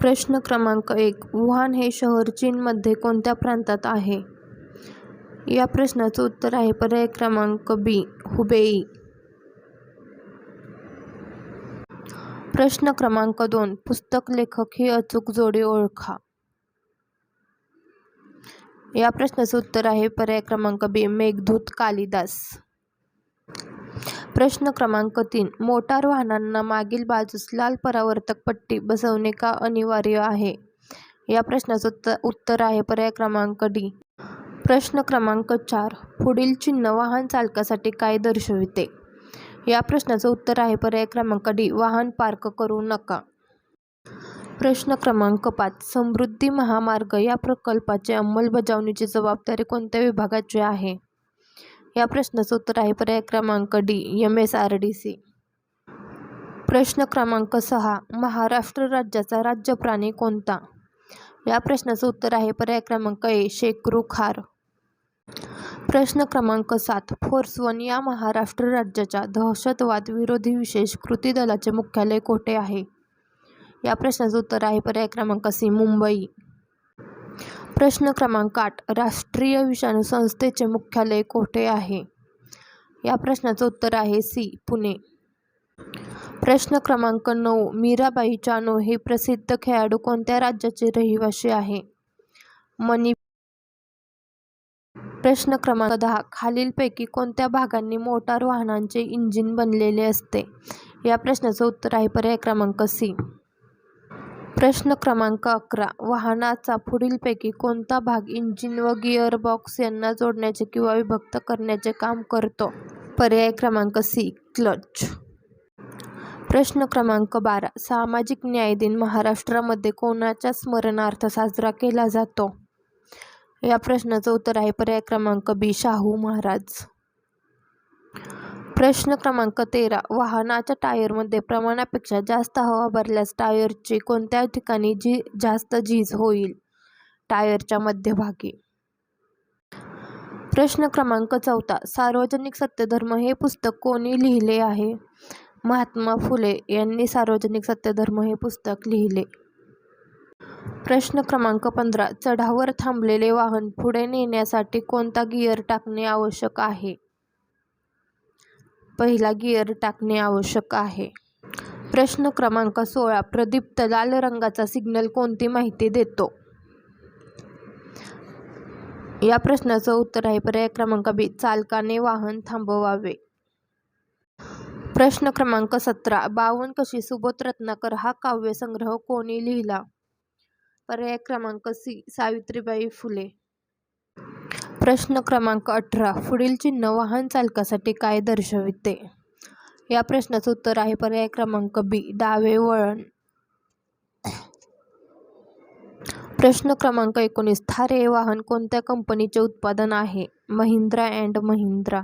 प्रश्न क्रमांक एक. वुहान हे शहर चीनमध्ये कोणत्या प्रांतात आहे? या प्रश्नाचं उत्तर आहे पर्याय क्रमांक बी हुबेई. प्रश्न क्रमांक दोन. पुस्तक लेखक ही अचूक जोडी ओळखा. या प्रश्नाचं उत्तर आहे पर्याय क्रमांक बी मेघदूत कालिदास. प्रश्न क्रमांक तीन. मोटार वाहनांना मागील बाजूस लाल परावर्तक पट्टी बसवणे का अनिवार्य आहे? या प्रश्नाचं उत्तर उत्तर आहे पर्याय क्रमांक डी. प्रश्न क्रमांक चार. पुढील चिन्ह वाहन चालकासाठी काय दर्शविते? या प्रश्नाचं उत्तर आहे पर्याय क्रमांक डी. वाहन पार्क करू नका. प्रश्न क्रमांक पाच. समृद्धी महामार्ग या प्रकल्पाचे अंमलबजावणीची जबाबदारी कोणत्या विभागाची आहे? या प्रश्नाचं उत्तर आहे. पर्याय क्रमांक D M S R D C प्रश्न क्रमांक सहा महाराष्ट्र राज्याचा राज्य प्राणी कोणता? या प्रश्नाचं उत्तर आहे. पर्याय क्रमांक ए शेकरू खार. प्रश्न क्रमांक सात फोर्स वन या महाराष्ट्र राज्याच्या दहशतवाद विरोधी विशेष कृती दलाचे मुख्यालय कोठे आहे? या प्रश्नाचं उत्तर आहे. पर्याय क्रमांक सी मुंबई. प्रश्न क्रमांक आठ राष्ट्रीय विषाणू संस्थेचे मुख्यालय कोठे आहे? या प्रश्नाचं उत्तर आहे सी पुणे. प्रश्न क्रमांक नऊ मीराबाई चानो हे प्रसिद्ध खेळाडू कोणत्या राज्याचे रहिवासी आहे? मणी प्रश्न क्रमांक दहा खालीलपैकी कोणत्या भागांनी मोटार वाहनांचे इंजिन बनलेले असते? या प्रश्नाचं उत्तर आहे पर्याय क्रमांक सी. प्रश्न क्रमांक अकरा. वाहनाचा पुढीलपैकी कोणता भाग इंजिन व गिअरबॉक्स यांना जोडण्याचे किंवा विभक्त करण्याचे काम करतो? पर्याय क्रमांक सी. क्लच. प्रश्न क्रमांक बारा. सामाजिक न्याय दिन महाराष्ट्रामध्ये कोणाच्या स्मरणार्थ साजरा केला जातो? या प्रश्नाचं उत्तर आहे. पर्याय क्रमांक बी. शाहू महाराज. प्रश्न क्रमांक तेरा. वाहनाच्या टायरमध्ये प्रमाणापेक्षा जास्त हवा भरल्यास टायरची कोणत्या ठिकाणी जी जास्त झीज होईल? टायरच्या मध्यभागी. प्रश्न क्रमांक चौथा. सार्वजनिक सत्यधर्म हे पुस्तक कोणी लिहिले आहे? महात्मा फुले यांनी सार्वजनिक सत्यधर्म हे पुस्तक लिहिले. प्रश्न क्रमांक पंधरा. चढावर थांबलेले वाहन पुढे नेण्यासाठी कोणता गिअर टाकणे आवश्यक आहे? पहिला गिअर टाकणे आवश्यक आहे. प्रश्न क्रमांक सोळा प्रदीप्त लाल रंगाचा सिग्नल कोणती माहिती देतो? या प्रश्नाचं उत्तर आहे पर्याय क्रमांक बी चालकाने वाहन थांबवावे. प्रश्न क्रमांक सतरा बावन कशी सुबोध रत्नाकर हा काव्यसंग्रह कोणी लिहिला? पर्याय क्रमांक सी सावित्रीबाई फुले. प्रश्न क्रमांक अठरा पुढील चिन्ह वाहन चालकासाठी काय दर्शविते? या प्रश्नाचं उत्तर आहे पर्याय क्रमांक बी डावे वळण. प्रश्न क्रमांक एकोणीस थारे हे वाहन कोणत्या कंपनीचे उत्पादन आहे? महिंद्रा अँड महिंद्रा.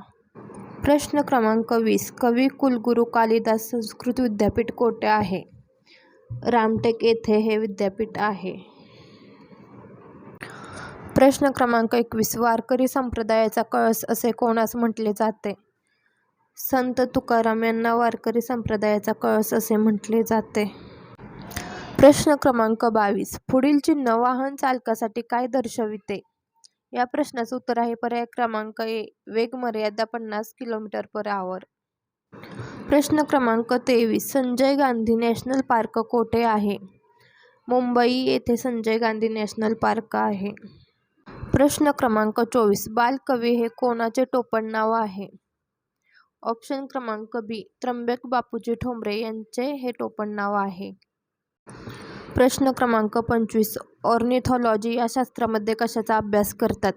प्रश्न क्रमांक वीस कवी कुलगुरू कालिदास संस्कृत विद्यापीठ कोठे आहे? रामटेक येथे हे विद्यापीठ आहे. प्रश्न क्रमांक एकवीस वारकरी संप्रदायाचा कळस असे कोणास म्हटले जाते? संत तुकाराम यांना वारकरी संप्रदायाचा कळस असे म्हटले जाते. प्रश्न क्रमांक बावीस पुढील चिन्ह वाहन चालकासाठी काय दर्शविते? या प्रश्नाचं उत्तर आहे पर्याय क्रमांक ए वेग मर्यादा पन्नास किलोमीटर पर आवर प्रश्न क्रमांक तेवीस संजय गांधी नॅशनल पार्क कोठे आहे? मुंबई येथे संजय गांधी नॅशनल पार्क आहे. प्रश्न क्रमांक चोवीस बालकवी हे कोणाचे टोपण नाव आहे? ऑप्शन क्रमांक बी त्र्यंबक बापूजी ठोंबरे यांचे हे टोपण नाव आहे. प्रश्न क्रमांक पंचवीस ऑर्निथॉलॉजी या शास्त्रामध्ये कशाचा अभ्यास करतात?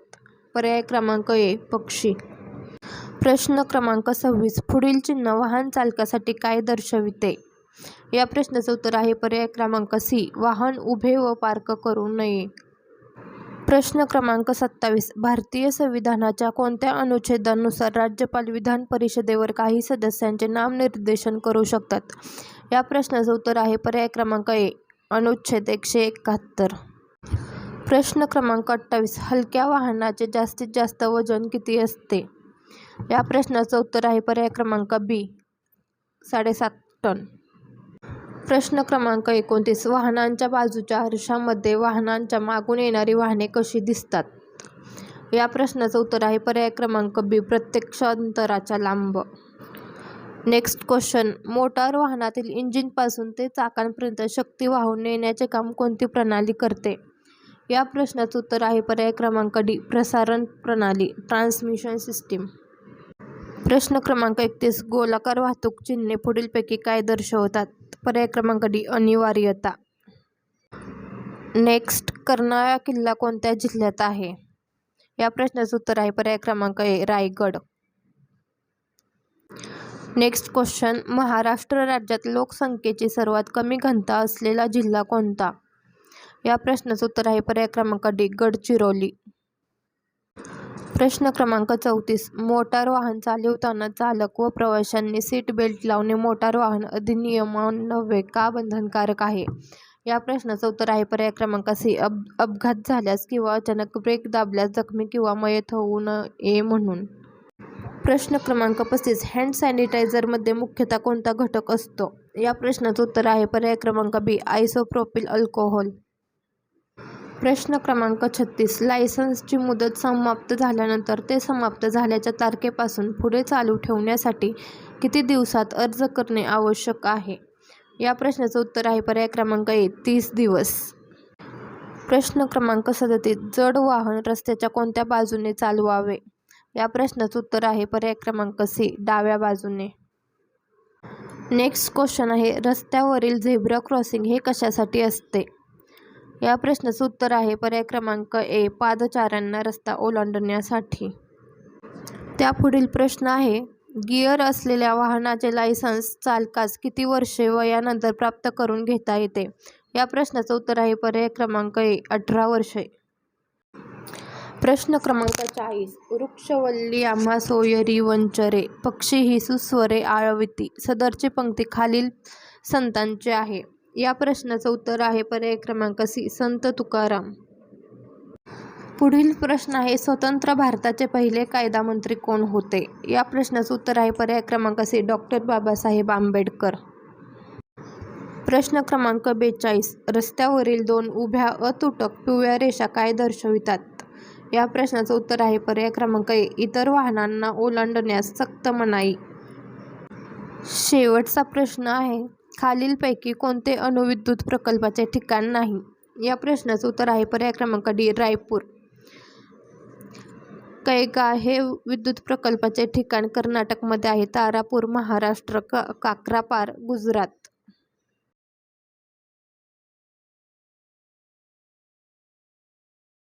पर्याय क्रमांक ए पक्षी. प्रश्न क्रमांक सव्वीस पुढील चिन्ह वाहन चालकासाठी काय दर्शविते? या प्रश्नाचं उत्तर आहे पर्याय क्रमांक सी वाहन उभे व पार्क करू नये. प्रश्न क्रमांक सत्तावीस. भारतीय संविधानाच्या कोणत्या अनुच्छेदानुसार राज्यपाल विधान परिषदेवर काही सदस्यांचे नामनिर्देशन करू शकतात? या प्रश्नाचं उत्तर आहे पर्याय क्रमांक ए अनुच्छेद एकशे एकाहत्तर. प्रश्न क्रमांक अठ्ठावीस हलक्या वाहनाचे जास्तीत जास्त वजन किती असते? या प्रश्नाचं उत्तर आहे पर्याय क्रमांक बी साडेसात टन. प्रश्न क्रमांक एकोणतीस. वाहनांच्या बाजूच्या आरशामध्ये वाहनांच्या मागून येणारी वाहने कशी दिसतात? या प्रश्नाचं उत्तर आहे पर्याय क्रमांक बी प्रत्यक्ष अंतराच्या लांब. नेक्स्ट क्वेश्चन मोटार वाहनातील इंजिनपासून ते चाकांपर्यंत शक्ती वाहून नेण्याचे काम कोणती प्रणाली करते? या प्रश्नाचं उत्तर आहे पर्याय क्रमांक डी प्रसारण प्रणाली ट्रान्समिशन सिस्टीम. प्रश्न क्रमांक एकतीस गोलाकार वाहतूक चिन्हे पुढीलपैकी काय दर्शवतात? पर्याय क्रमांक डी अनिवार्यता. नेक्स्ट कर्नाळा किल्ला कोणत्या जिल्ह्यात आहे? या प्रश्नाचं उत्तर आहे पर्याय क्रमांक A Raigad. Next question Maharashtra राज्यात लोकसंख्येची सर्वात कमी घनता असलेला जिल्हा कोणता? या प्रश्नाचं उत्तर आहे पर्याय क्रमांक डी गडचिरोली. प्रश्न क्रमांक चौतीस. मोटार वाहन चालवताना चालक व प्रवाशांनी सीट बेल्ट लावणे मोटार वाहन अधिनियमान्वये का बंधनकारक आहे? या प्रश्नाचं उत्तर आहे. पर्याय क्रमांक सी. अप अपघात झाल्यास किंवा अचानक ब्रेक दाबल्यास जखमी किंवा मयत होऊ नये म्हणून. प्रश्न क्रमांक पस्तीस. हँड सॅनिटायझरमध्ये मुख्यतः कोणता घटक असतो? या प्रश्नाचं उत्तर आहे. पर्याय क्रमांक बी. आयसोप्रोपिल अल्कोहोल प्रश्न क्रमांक छत्तीस. लायसन्सची मुदत समाप्त झाल्यानंतर ते समाप्त झाल्याच्या तारखेपासून पुढे चालू ठेवण्यासाठी किती दिवसात अर्ज करणे आवश्यक आहे? या प्रश्नाचं उत्तर आहे पर्याय क्रमांक ए तीस दिवस. प्रश्न क्रमांक सदतीस जड वाहन रस्त्याच्या कोणत्या बाजूने चालवावे? या प्रश्नाचं उत्तर आहे पर्याय क्रमांक सी डाव्या बाजूने. नेक्स्ट क्वेश्चन आहे रस्त्यावरील झेब्रा क्रॉसिंग हे कशासाठी असते? या प्रश्नाचं उत्तर आहे पर्याय क्रमांक ए पादचाऱ्यांना रस्ता ओलांडण्यासाठी. त्यापुढील प्रश्न आहे गिअर असलेल्या वाहनाचे लायसन्स चालकास किती वर्षे वयानंतर प्राप्त करून घेता येते? या प्रश्नाचं उत्तर आहे पर्याय क्रमांक ए अठरा वर्षे. प्रश्न क्रमांक चाळीस वृक्षवल्ली आम्हा सोयरी वंचरे पक्षी ही सुस्वरे आळविती सदरची पंक्ती खालील संतांची आहे. या प्रश्नाचं उत्तर आहे पर्याय क्रमांक सी संत तुकाराम. पुढील प्रश्न आहे स्वतंत्र भारताचे पहिले कायदा मंत्री कोण होते? या प्रश्नाचं उत्तर आहे पर्याय क्रमांक सी डॉक्टर बाबासाहेब आंबेडकर. प्रश्न क्रमांक बेचाळीस रस्त्यावरील दोन उभ्या अतुटक पिवळ्या रेषा काय दर्शवितात? या प्रश्नाचं उत्तर आहे पर्याय क्रमांक ए इतर वाहनांना ओलांडण्यास सक्त मनाई. शेवटचा प्रश्न आहे खालीलपैकी कोणते अणुविद्युत प्रकल्पाचे ठिकाण नाही? या प्रश्नाचं उत्तर आहे पर्याय क्रमांक डी रायपूर. कैगा हे विद्युत प्रकल्पाचे ठिकाण कर्नाटकमध्ये आहे. तारापूर महाराष्ट्र का काक्रापार गुजरात.